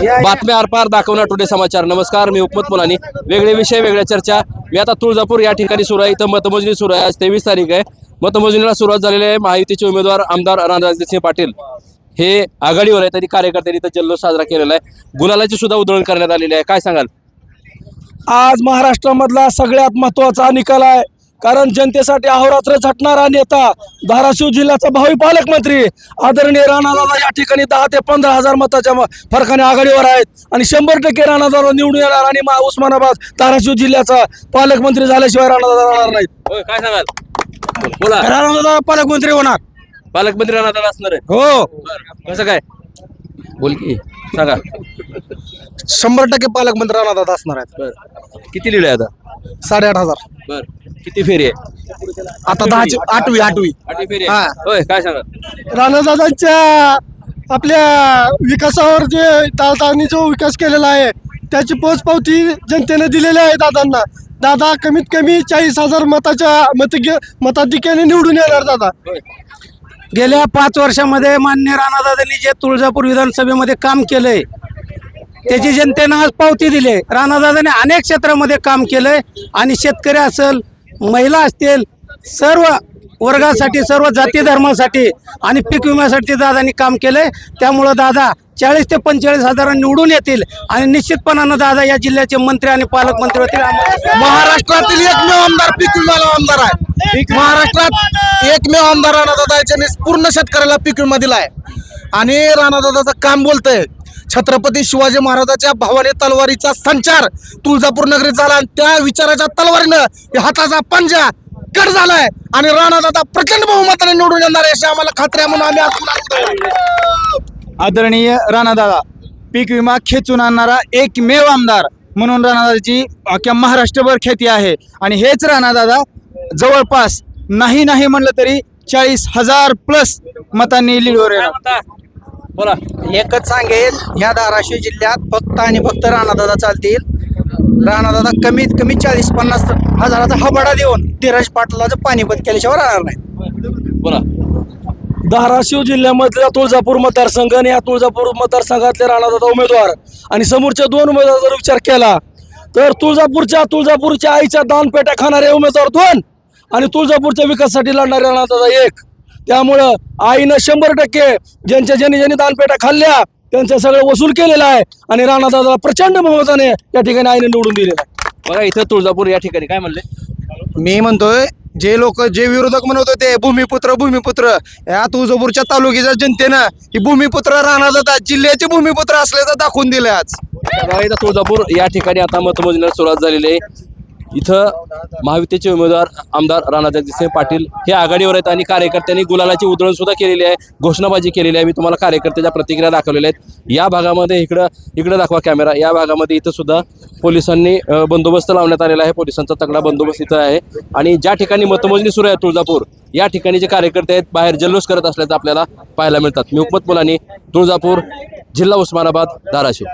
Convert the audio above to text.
बातम्या आरपार दाखवणार टुडे समाचार. नमस्कार मी उपमत मुलानी. वेगळे विषय वेगळ्या चर्चा. मी आता तुळजापूर या ठिकाणी सुरू आहे. इथं मतमोजणी सुरू आहे. आज तेवीस तारीख आहे. मतमोजणीला सुरुवात झालेली आहे महायुतीचे उमेदवार आमदार रामराजसिंह पाटील. हे आघाडीवर आहे. तरी कार्यकर्त्यांनी इथं जल्लोष साजरा केलेला आहे. गुलालाची सुद्धा उधळण करण्यात आलेली आहे. काय सांगाल? आज महाराष्ट्रामधला सगळ्यात महत्त्वाचा निकाल आहे. कारण जनतेसाठी अहोरात्र झटणारा नेता धाराशिव जिल्ह्याचा भावी पालकमंत्री आदरणीय राणादादा या ठिकाणी दहा ते पंधरा हजार मताच्या फरकाने आघाडीवर आहेत. आणि शंभर टक्के राणादादा निवडून येणार आणि उस्मानाबाद धाराशिव जिल्ह्याचा पालकमंत्री झाल्याशिवाय राणादादा राहणार नाहीत. काय सांगाल? बोला. राणादादा पालकमंत्री होणार. पालकमंत्री राणा असणार आहे. हो. कसं काय? बोल की सांगा. शंभर टक्के पालकमंत्री राणादादा असणार आहेत. बर. किती लिहिलं आहे आता? साडेआठ हजार. बर. किती फेरी आहे? आता दहाची आठवी आठवी. आठवी फेरी हा. आहे होय काय सांगा? राणादादांच्या आपल्या विकासावर जे दादांनी जो विकास केलेला आहे त्याची पोचपावती जनतेने दिलेली आहे दादांना. दादा कमीत कमी चाळीस हजार मताच्या मत मताधिक्याने निवडून येणार दादा. होय. गेल्या पाच वर्षामध्ये मान्य राणादादांनी जे तुळजापूर विधानसभेमध्ये काम केलंय त्याची जनतेनं आज पावती दिली राणादादाने अनेक क्षेत्रामध्ये काम केलंय आणि शेतकरी असेल महिला असतील सर्व वर्गासाठी सर्व जाती धर्मासाठी आणि पीक विम्यासाठी दादांनी काम केलंय. त्यामुळं दादा चाळीस ते पंचेचाळीस हजार निवडून येतील आणि निश्चितपणानं दादा या जिल्ह्याचे मंत्री आणि पालकमंत्री होतील. महाराष्ट्रातील एकमेव आमदार पीक विमाला आमदार आहे. महाराष्ट्रात एकमेव आमदार राणादादा याच्याने पूर्ण शेतकऱ्याला पीक विमा दिलाय. आणि राणादादाचं काम बोलतंय. छत्रपती शिवाजी महाराजाच्या भावाने तलवारीचा संचार तुळजापूर नगरीत झाला आणि त्या विचाराच्या तलवारीनं हाताचा पंजा कट झालाय आणि राणादादा प्रचंड बहुमताने निवडून येणार आहे अशी आम्हाला खात्री आहे म्हणून आम्ही आदरणीय राणादादा पीक विमा खेचून आणणारा एकमेव आमदार म्हणून राणादादाची अख्ख्या महाराष्ट्रभर ख्याती आहे. आणि हेच राणादादा जवळपास नाही नाही म्हणलं तरी चाळीस हजार प्लस मतांनी लीडवर बोला. एकच सांगेल ह्या धाराशिव जिल्ह्यात फक्त आणि फक्त राणादादा चालतील. राणादादा कमीत कमी चाळीस पन्नास हजाराचा हबाडा देऊन धीरज पाटलाचं पाणीपत केल्याशिवाय राहणार नाही बोला. धाराशिव जिल्ह्यामधल्या तुळजापूर मतदारसंघ आणि या तुळजापूर मतदारसंघातले राणादादा उमेदवार आणि समोरच्या दोन उमेदवार जर विचार केला तर तुळजापूरच्या तुळजापूरच्या आईच्या दानपेट्या खाणारे उमेदवार दोन आणि तुळजापूरच्या विकासासाठी लढणारे राणादादा एक. त्यामुळं आईनं शंभर टक्के ज्यांच्या ज्यांनी ज्यांनी दानपेट्या खाल्ल्या त्यांचं सगळं वसूल केलेलं आहे. आणि राणादादा प्रचंड बहुमताने या ठिकाणी आईने निवडून दिलेलं आहे. बघा इथं तुळजापूर या ठिकाणी काय म्हणले? मी म्हणतोय जे लोक जे विरोधक म्हणत होते भूमिपुत्र भूमिपुत्र या तुळजापूरच्या तालुक्याच्या जनतेनं ही भूमिपुत्र राणादादा जिल्ह्याचे भूमिपुत्र असल्याचं दाखवून दिलं आज. बघा इथं तुळजापूर या ठिकाणी आता मतमोजणीला सुरुवात झालेली आहे. इथं महायुतीचे उमेदवार आमदार राणाजगजितसिंह पाटील हे आघाडीवर आहेत आणि कार्यकर्त्यांनी गुलालाची उधळण सुद्धा केलेली आहे घोषणाबाजी केलेली आहे. मी तुम्हाला कार्यकर्त्याच्या प्रतिक्रिया दाखवलेल्या आहेत. या भागामध्ये इकडं इकडं दाखवा कॅमेरा. या भागामध्ये इथं सुद्धा पोलिसांनी बंदोबस्त लावण्यात आलेला आहे. पोलिसांचा तगडा बंदोबस्त इथं आहे. आणि ज्या ठिकाणी मतमोजणी सुरू आहे तुळजापूर या ठिकाणी जे कार्यकर्ते आहेत बाहेर जल्लोष करत असल्याचं आपल्याला पाहायला मिळतात. मी उपमत मुलांनी तुळजापूर जिल्हा उस्मानाबाद धाराशिव.